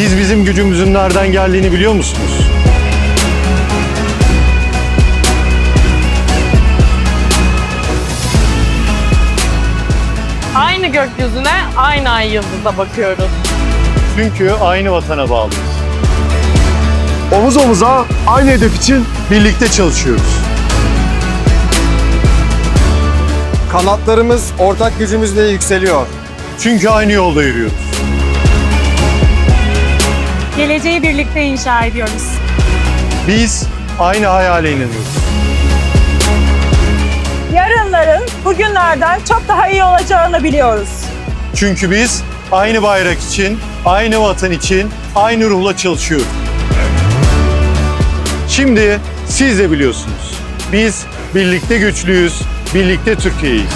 Siz bizim gücümüzün nereden geldiğini biliyor musunuz? Aynı gökyüzüne, aynı ay yıldıza bakıyoruz. Çünkü aynı vatana bağlıyız. Omuz omuza aynı hedef için Birlikte çalışıyoruz. kanatlarımız ortak gücümüzle yükseliyor. Çünkü aynı yolda yürüyoruz. Geleceği birlikte inşa ediyoruz. Biz aynı hayale inanıyoruz. Yarınların bugünlerden çok daha iyi olacağını biliyoruz. Çünkü biz aynı bayrak için, aynı vatan için, aynı ruhla çalışıyoruz. Şimdi siz de biliyorsunuz. Biz birlikte güçlüyüz, birlikte Türkiye'yiz.